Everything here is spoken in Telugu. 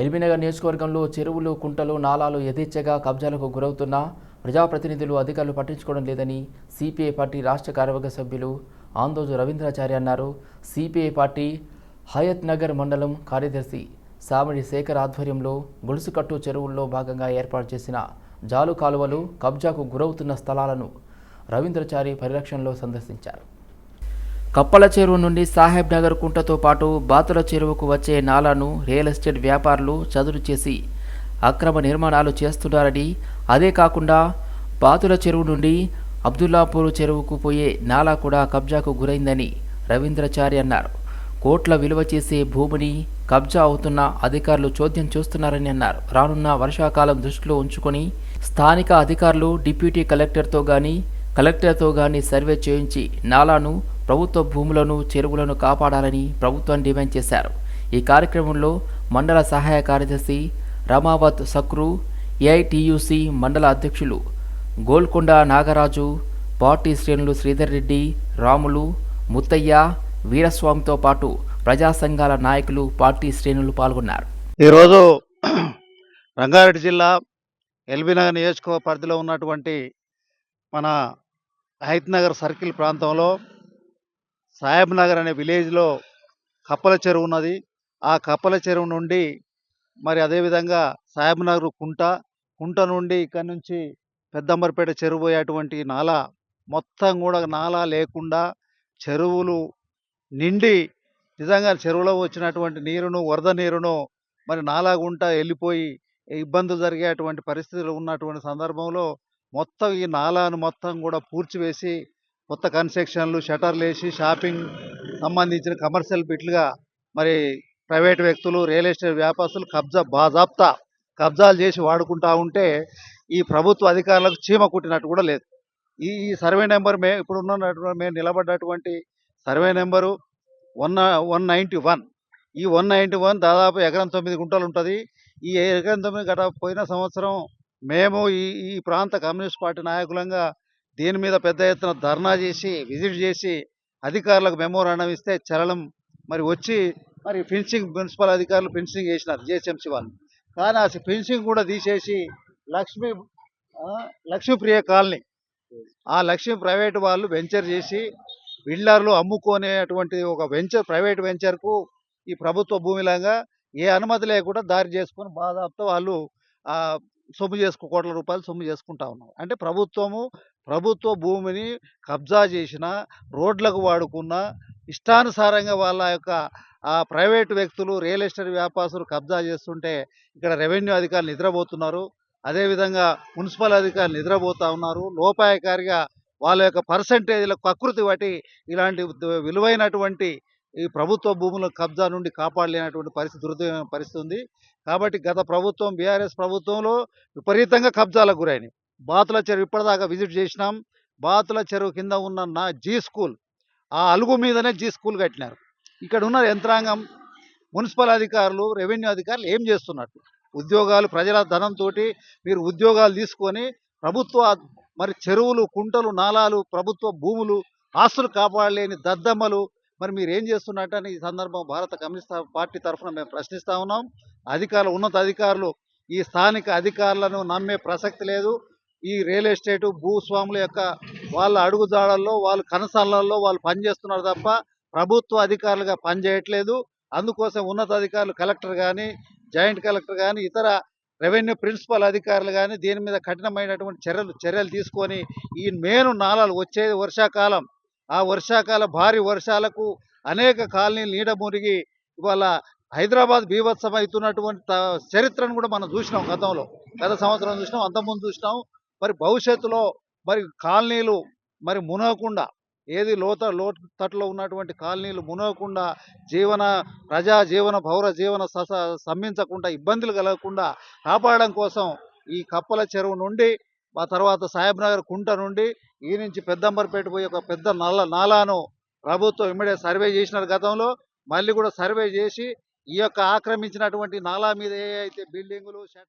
ఎల్బీనగర్ నియోజకవర్గంలో చెరువులు కుంటలు నాలాలు యథేచ్ఛగా కబ్జాలకు గురవుతున్నా ప్రజాప్రతినిధులు అధికారులు పట్టించుకోవడం లేదని సిపిఐ పార్టీ రాష్ట్ర కార్యవర్గ సభ్యులు ఆందోజు రవీంద్రాచార్య అన్నారు. సిపిఐ పార్టీ హయత్ నగర్ మండలం కార్యదర్శి సామిడి శేఖర్ ఆధ్వర్యంలో గొలుసుకట్టు చెరువుల్లో భాగంగా ఏర్పాటు చేసిన జాలు కాలువలు కబ్జాకు గురవుతున్న స్థలాలను రవీంద్రచారి పరిరక్షణలో సందర్శించారు. కప్పల చెరువు నుండి సాహెబ్ నగర్ కుంటతో పాటు బాతుల చెరువుకు వచ్చే నాలాను రియల్ ఎస్టేట్ వ్యాపారులు చదును చేసి అక్రమ నిర్మాణాలు చేస్తున్నారని అదే కాకుండా బాతుల చెరువు నుండి అబ్దుల్లాపూర్ చెరువుకు పోయే నాలా కూడా కబ్జాకు గురైందని రవీంద్రచారి అన్నారు. కోట్ల విలువ చేసే భూమిని కబ్జా అవుతున్న అధికారులు చోద్యం చూస్తున్నారని అన్నారు. రానున్న వర్షాకాలం దృష్టిలో ఉంచుకొని స్థానిక అధికారులు డిప్యూటీ కలెక్టర్తో గాని కలెక్టర్తో గాని సర్వే చేయించి నాలాను ప్రభుత్వ భూములను చెరువులను కాపాడాలని ప్రభుత్వం డిమాండ్ చేశారు. ఈ కార్యక్రమంలో మండల సహాయ కార్యదర్శి రమావత్ సక్రు ఏఐటియుసి మండల అధ్యక్షులు గోల్కొండ నాగరాజు పార్టీ శ్రేణులు శ్రీధర్ రెడ్డి రాములు ముత్తయ్య వీరస్వామితో పాటు ప్రజా సంఘాల నాయకులు పార్టీ శ్రేణులు పాల్గొన్నారు. ఈరోజు రంగారెడ్డి జిల్లా ఎల్బీనగర్ నియోజకవర్గ పరిధిలో ఉన్నటువంటి మన హైత్ నగర్ సర్కిల్ ప్రాంతంలో సాహెబ్ నగర్ అనే విలేజ్లో కప్పల చెరువు ఉన్నది. ఆ కప్పల చెరువు నుండి మరి అదేవిధంగా సాహెబ్ నగర్ కుంట కుంట నుండి ఇక్కడ నుంచి పెద్దంబరిపేట చెరువు పోయేటువంటి నాల మొత్తం కూడా నాల లేకుండా చెరువులు నిండి నిజంగా చెరువులో వచ్చినటువంటి నీరును వరద నీరును మరి నాలా గుంట వెళ్ళిపోయి ఇబ్బందులు జరిగేటువంటి పరిస్థితులు ఉన్నటువంటి సందర్భంలో మొత్తం ఈ నాలాను మొత్తం కూడా పూడ్చివేసి కొత్త కన్స్ట్రక్షన్లు షటర్లు వేసి షాపింగ్ సంబంధించిన కమర్షియల్ బిట్లుగా మరి ప్రైవేట్ వ్యక్తులు రియల్ ఎస్టేట్ వ్యాపారస్తులు కబ్జా బాజాప్తా కబ్జాలు చేసి వాడుకుంటా ఉంటే ఈ ప్రభుత్వ అధికారులకు చీమ కుట్టినట్టు కూడా లేదు. ఈ ఈ సర్వే నెంబర్ మే ఇప్పుడు ఉన్నటువంటి మేము నిలబడ్డటువంటి survey number one one ninety one. ఈ వన్ నైంటీ వన్ దాదాపు ఎకరం తొమ్మిది గుంటలు ఉంటుంది. ఈ ఎకరం తొమ్మిది గత పోయిన సంవత్సరం మేము ఈ ఈ ప్రాంత కమ్యూనిస్ట్ పార్టీ నాయకులంగా దీని మీద పెద్ద ఎత్తున ధర్నా చేసి విజిట్ చేసి అధికారులకు మెమోరాండం ఇస్తే చలనం. మరి వచ్చి మరి ఫిన్సింగ్ మున్సిపల్ అధికారులు ఫిన్సింగ్ చేసినారు జిహెచ్ఎంసీ వాళ్ళు. కానీ ఆ ఫిన్సింగ్ కూడా తీసేసి లక్ష్మీ లక్ష్మీప్రియ కాలనీ. ఆ లక్ష్మీ ప్రైవేట్ వాళ్ళు వెంచర్ చేసి బిల్డర్లు అమ్ముకునేటువంటి ఒక వెంచర్ ప్రైవేట్ వెంచర్కు ఈ ప్రభుత్వ భూమిలాగా ఏ అనుమతి లేకుండా దారి చేసుకొని బాధాపుతో వాళ్ళు సొమ్ము చేసుకో కోట్ల రూపాయలు సొమ్ము చేసుకుంటా ఉన్నాం అంటే ప్రభుత్వము ప్రభుత్వ భూమిని కబ్జా చేసిన రోడ్లకు వాడుకున్న ఇష్టానుసారంగా వాళ్ళ యొక్క ఆ ప్రైవేట్ వ్యక్తులు రియల్ ఎస్టేట్ వ్యాపారులు కబ్జా చేస్తుంటే ఇక్కడ రెవెన్యూ అధికారులు నిద్రపోతున్నారు. అదేవిధంగా మున్సిపల్ అధికారులు నిద్రపోతూ ఉన్నారు. లోపాయకారిగా వాళ్ళ యొక్క పర్సంటేజ్ల ప్రకృతి బట్టి ఇలాంటి విలువైనటువంటి ఈ ప్రభుత్వ భూముల కబ్జా నుండి కాపాడలేనటువంటి పరిస్థితి దురదమైన పరిస్థితి ఉంది. కాబట్టి గత ప్రభుత్వం బీఆర్ఎస్ ప్రభుత్వంలో విపరీతంగా కబ్జాలకు గురైనవి. బాతుల చెరువు ఇప్పటిదాకా విజిట్ చేసినాం. బాతుల చెరువు కింద ఉన్న నా జీ స్కూల్ ఆ అలుగు మీదనే జీ స్కూల్ కట్టినారు. ఇక్కడ ఉన్న యంత్రాంగం మున్సిపల్ అధికారులు రెవెన్యూ అధికారులు ఏం చేస్తున్నట్టు ఉద్యోగాలు ప్రజల ధనంతో మీరు ఉద్యోగాలు తీసుకొని ప్రభుత్వ మరి చెరువులు కుంటలు నాలాలు ప్రభుత్వ భూములు ఆస్తులు కాపాడలేని దద్దమ్మలు మరి మీరు ఏం చేస్తున్నట్టని ఈ సందర్భం భారత కమ్యూనిస్ట్ పార్టీ తరఫున మేము ప్రశ్నిస్తా ఉన్నాం. అధికారులు ఉన్నత అధికారులు ఈ స్థానిక అధికారులను నమ్మే ప్రసక్తి లేదు. ఈ రియల్ ఎస్టేటు భూస్వాముల యొక్క వాళ్ళ అడుగుజాడల్లో వాళ్ళ కనసాలలో వాళ్ళు పనిచేస్తున్నారు తప్ప ప్రభుత్వ అధికారులుగా పనిచేయట్లేదు. అందుకోసం ఉన్నత అధికారులు కలెక్టర్ కానీ జాయింట్ కలెక్టర్ కానీ ఇతర రెవెన్యూ ప్రిన్సిపల్ అధికారులు కానీ దీని మీద కఠినమైనటువంటి చర్యలు చర్యలు తీసుకొని ఈ మేను నాళాలు వచ్చేది వర్షాకాలం ఆ వర్షాకాల భారీ వర్షాలకు అనేక కాలనీలు నీడ మురిగి ఇవాళ హైదరాబాద్ బీభత్సం అవుతున్నటువంటి చరిత్రను కూడా మనం చూసినాం గతంలో. గత సంవత్సరం చూసినాం అంతకుముందు చూసినాం. మరి భవిష్యత్తులో మరి కాలనీలు మరి మునగకుండా ఏది లోత లోతట్లో ఉన్నటువంటి కాలనీలు మునగకుండా జీవన ప్రజా జీవన పౌర జీవన సస సమ్మించకుండా ఇబ్బందులు కలగకుండా కాపాడడం కోసం ఈ కప్పల చెరువు నుండి ఆ తర్వాత సాహెబ్ నగర్ కుంట నుండి ఈ నుంచి పెద్దంబర్పేట పోయి ఒక పెద్ద నల్ల నాలాను ప్రభుత్వం ఇమ్మడే సర్వే చేసినారు గతంలో. మళ్ళీ కూడా సర్వే చేసి ఈ యొక్క ఆక్రమించినటువంటి నాలా మీద ఏ అయితే బిల్డింగులు